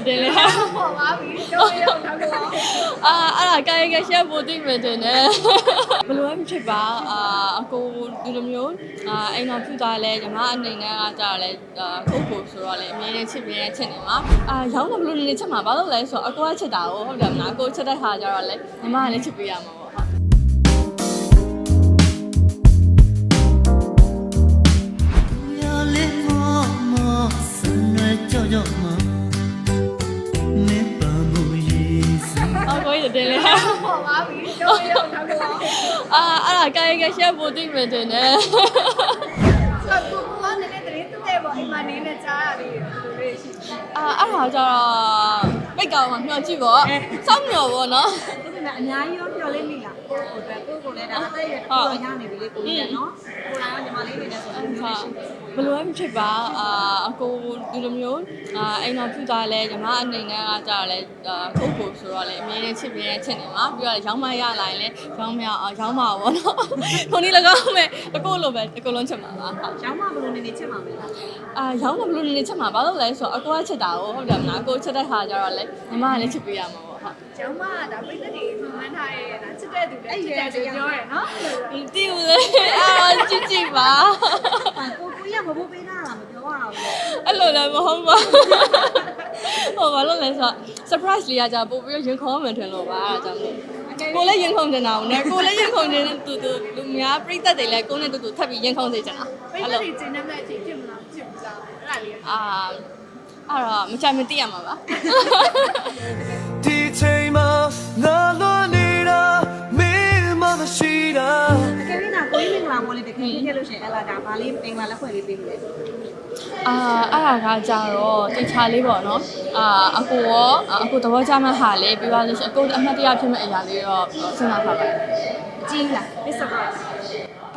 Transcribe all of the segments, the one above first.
မယ်တင်လေပေါ်ပါပြီတော့ရောက်တော့အာအဲ့ဒါကာယကရှက်ဖို့သိမယ်တင်တယ်ဘလို့မဖြစ်ပါအာအကိုဒီလိုမျိုးအာအိမ်တော်ဖြူသွားလဲညီမအနေငန်းကကြာလဲခုတ်ကိုဆိုတော့လဲအမြဲတမ်းချစ်မြဲတမ်းချစ်နေမှာအာရောင်းတော့ဘလို့နေနေချစ်မှာဘာလို့လဲဆိုတော့အကိုကချစ်တာကိုဟုတ်တယ်မလားအကိုချစ်တဲ့ဟာကြတော့လဲညီမကလည်းချစ်ပေးရမှာ ပေါ်ပါပြီကျောင်းရောက်တော့တော့အာအဲ့ဒါကာယကရှက်ပိုသိမယ်တင်တယ်ဆိုတော့ကိုကလည်းနည်းနည်းတည်းတဲ့ပေါ့အိမ်မှာနေနေကြားရတယ်လို့လေးရှိတယ်အာအဲ့ဒါကျတော့ပိတ်ကောင်မှမျှော်ကြည့်ပေါ့စောင့်မျှော်ပေါ့နော်ဒါပေမဲ့အများကြီးရောမျှော်လင့်မိလားကိုယ့်ကိုယ်အတွက်ကိုယ့်ကိုယ်လည်းဒါအသက်အရွယ်တစ်ခုတော့ရနေပြီလေကိုယ်လည်းနော်ကိုယ်လည်းညီမလေးနေနဲ့ဆိုတော့မျိုးရှိတယ် ဘယ်လိုမှမဖြစ်ပါအာအကိုဒီလိုမျိုးအာအိမ်တော်ဖြူသွားလဲညီမအနေနဲ့ကကြာလဲအာခုတ်ကိုဆိုတော့လေအမြဲတမ်းချစ်ပြင်းချစ်နေမှာပြီးတော့ရောင်းမရလာရင်လည်းရောင်းမရအောင်ရောင်းမှာပေါ့နော်ခုန်ဒီ၎င်းမဲ့အကိုလိုပဲအကိုလုံးချစ်မှာပါဟုတ်ရောင်းမဘလို့နေနေချစ်မှာမလားအာရောင်းတော့ဘယ်လိုနေနေချစ်မှာဘာလို့လဲဆိုတော့အကိုကချစ်တာကိုဟုတ်တယ်မလားအကိုချစ်တဲ့ခါကျတော့လေညီမကလည်းချစ်ပေးရမှာပေါ့ဟုတ်ကျောင်းမကဒါပိတ်သက်တွေမှန်ထားရဲ့ဒါချစ်တဲ့သူလည်းချစ်တဲ့သူပြောရယ်နော်မသိဘူးလေအာကြည့်ကြည့်ပါကိုကိုရ မဖို့ပေးတာလားမပြောရဘူးလေအဲ့လိုလည်းမဟုတ်ပါဟိုဘာလို့လဲဆိုတော့ surprise လေးကကြာပို့ပြီးရင်ခေါ်မှထင်လို့ပါအဲ့ဒါကြောင့်မို့ကိုလည်းရင်ခုန်နေတာနဲ့ကိုလည်းရင်ခုန်နေတဲ့တူတူလူများပြိသက်တွေလည်းကိုနဲ့တူတူထပ်ပြီးရင်ခုန်စေချင်တာပိတ်အဲ့သက်လိုတွေကျင်းနေတဲ့အချိန်ဖြစ်မလားဖြစ်ဘူးလားအဲ့ဒါလေးအာအဲ့တော့မချင်မသိရမှာပါဒီချိန်မှာငါလွ ခဲ့လို့ရှိရင်အဲ့လာဒါဗာလေးမင်္ဂလာလက်ခွဲလေးပေးမယ်အာအဲ့ဒါကကြတော့တေချာလေးပေါ့နော်အာအကိုရောအကိုသဘောကျမှဟာလေးပြီးသွားလို့ရှိရင်အကိုအမှတ်တရဖြစ်မဲ့အရာလေးတော့စဉ်းစားထားပါတယ်ကြီးလားဒီစပါ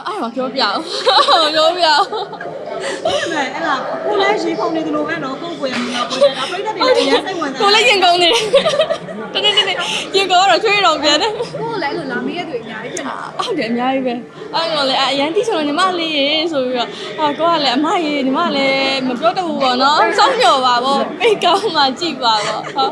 အဲ့တော့ပြောပြအောင်ပြောပြအောင်အဲ့မဲ့အဲ့လာကိုလည်းရေခုန်နေတယ်လို့ပဲနော်ကိုကိုရမင်္ဂလာပွဲဒါပြိတ္တတွေလည်းအရင်စိတ်ဝင်စားကိုလည်းရင်ကုန်နေတယ် တနေ့တနေ့ရင်ကုန်တော့ချွေးတော့ပြန်တယ်ကိုယ်လည်းအဲ့လိုလာမေးရသူအများကြီးဖြစ်နေတာဟုတ်တယ်အများကြီးပဲအဲ့တော့လေအရန်တီးဆိုတော့ညီမလေးရေဆိုပြီးတော့ဟာကိုကလည်းအမရေညီမလည်းမပြောတတ်ဘူးပေါ့နော်စောင့်မျှော်ပါပေါ့ပိတ်ကောင်းမှကြည့်ပါပေါ့ဟုတ်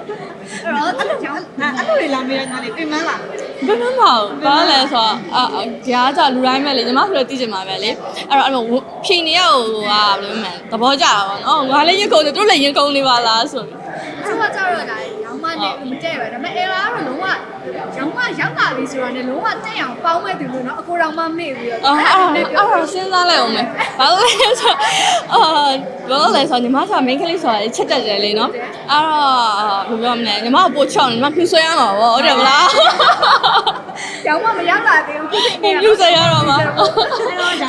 အဲ့တော့အဲ့လိုကျောင်းအဲ့အဲ့လိုလာမေးရငါလေးပြင်မလားဘယ်မှမဟုတ်ဘာလဲဆိုတော့အာကြားကြလူတိုင်းပဲလေညီမဆိုတော့တီးချင်ပါပဲလေအဲ့တော့အဲ့လိုဖြင်းနေရဟိုကဘယ်လိုမှသဘောကျတာပေါ့နော်ငါလည်းရင်ကုန်နေသူတို့လည်းရင်ကုန်နေပါလားဆိုပြီးသူကကြတော့ဒါရောင်းမ နဲ့မတည့်ပဲဒါပေမဲ့အဲလာကတော့လုံးဝရောင်းမရောက်တာလေးဆိုတာနဲ့လုံးဝတက်အောင်ပေါင်းမဲ့သူလို့နော်အကိုတော်မှမေ့ပြီးတော့အော်အဲ့တော့အဲ့တော့စဉ်းစားလိုက်အောင်မယ်ဘာလို့လဲဆိုတော့အာဘာလို့လဲဆိုတော့ညီမဆိုတာ main ကလေးဆိုတာချစ်တတ်တယ်လေနော်အဲ့တော့ဘယ်လိုပြောမလဲညီမကပို့ချောင်းညီမဖြူဆွဲရမှာပေါ့ဟုတ်တယ်မလားရောင်းမမရောက်လာသေးဘူးခုချိန်နေရဖြူဆွဲရတော့မှာ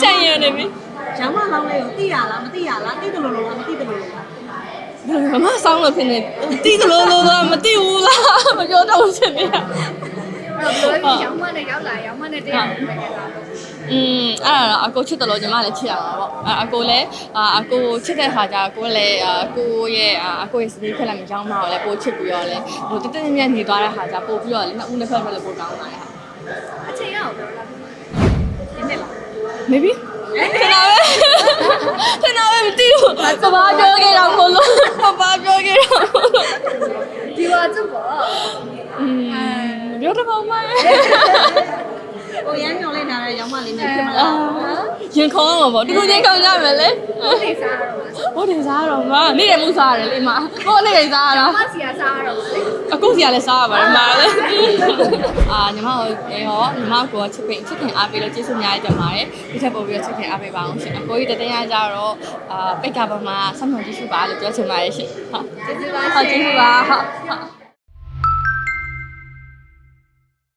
ကြံ့ရနေပြီရောင်းမလောင်းလေးကိုသိရလားမသိရလားသိတယ်လို့လားမသိတယ်လို့လား မမဆောင်းလို့ဖြစ်နေတီးသလိုလိုတော့မသိဘူးလားမပြောတော့ဘူးရှင်နေရအဲ့တော့ဘယ်လိုရောင်းမနဲ့ရောက်လာရောင်းမနဲ့တက်အောင်ပဲခဲ့တာလို့อืมအဲ့ဒါတော့အကိုချစ်တယ်လို့ညီမလည်းချစ်ရမှာပေါ့အဲ့အကိုလည်းအာအကိုချစ်တဲ့ခါကျအကိုလည်းအာကိုရဲ့အာအကိုရဲ့စပီးခက်လည်းမကြောင်းမအောင်လည်းပိုချစ်ပြီးတော့လေဟိုတက်တက်မြတ်နေသွားတဲ့ခါကျပို့ပြီးတော့လေနှစ်ဦးနှစ်ဖက်ပဲလည်းပိုကောင်းလာတဲ့ဟာအချိန်ရအောင်ပြောလားဒီနေ့လား maybe ခဏပဲခဏပဲမသိဘူး ပပပြောခဲ့တော့မလို့ပပပြောခဲ့တော့မလို့ဒီဝါကျပေါ့อืมပြောတော့မှမ ကိုရမ်းညောင်းလိုက်တာလည်းရောင်းမလေးနဲ့ပြင်မအာလားရင်ခေါင်းအောင်ပါတူတူချင်းခေါင်းကြမယ်လေဟုတ်နေစားတော့ပါဘိုးတင်စားတော့မနေ့တည်းမှုစားရတယ်လေမဟိုနေ့တည်းစားရအတော့မစီကစားတော့ပါလေအခုစီကလည်းစားရပါတယ်မှာလေအာညီမတို့ရောညီမကိုချစ်ခင်ချစ်ခင်အားပေးလို့ကျေးဇူးအများကြီးတင်ပါတယ်ဒီထက်ပိုပြီးတော့ချစ်ခင်အားပေးပါအောင်ရှင်အကိုကြီးတတန်းရကြတော့အာပိတ်ကပါမှာဆက်မှန်ကြည့်ရှုပါလို့ပြောချင်ပါတယ်ရှင်ဟုတ်ကျေးဇူးပါဟုတ်ကျေးဇူးပါဟုတ်ဟုတ်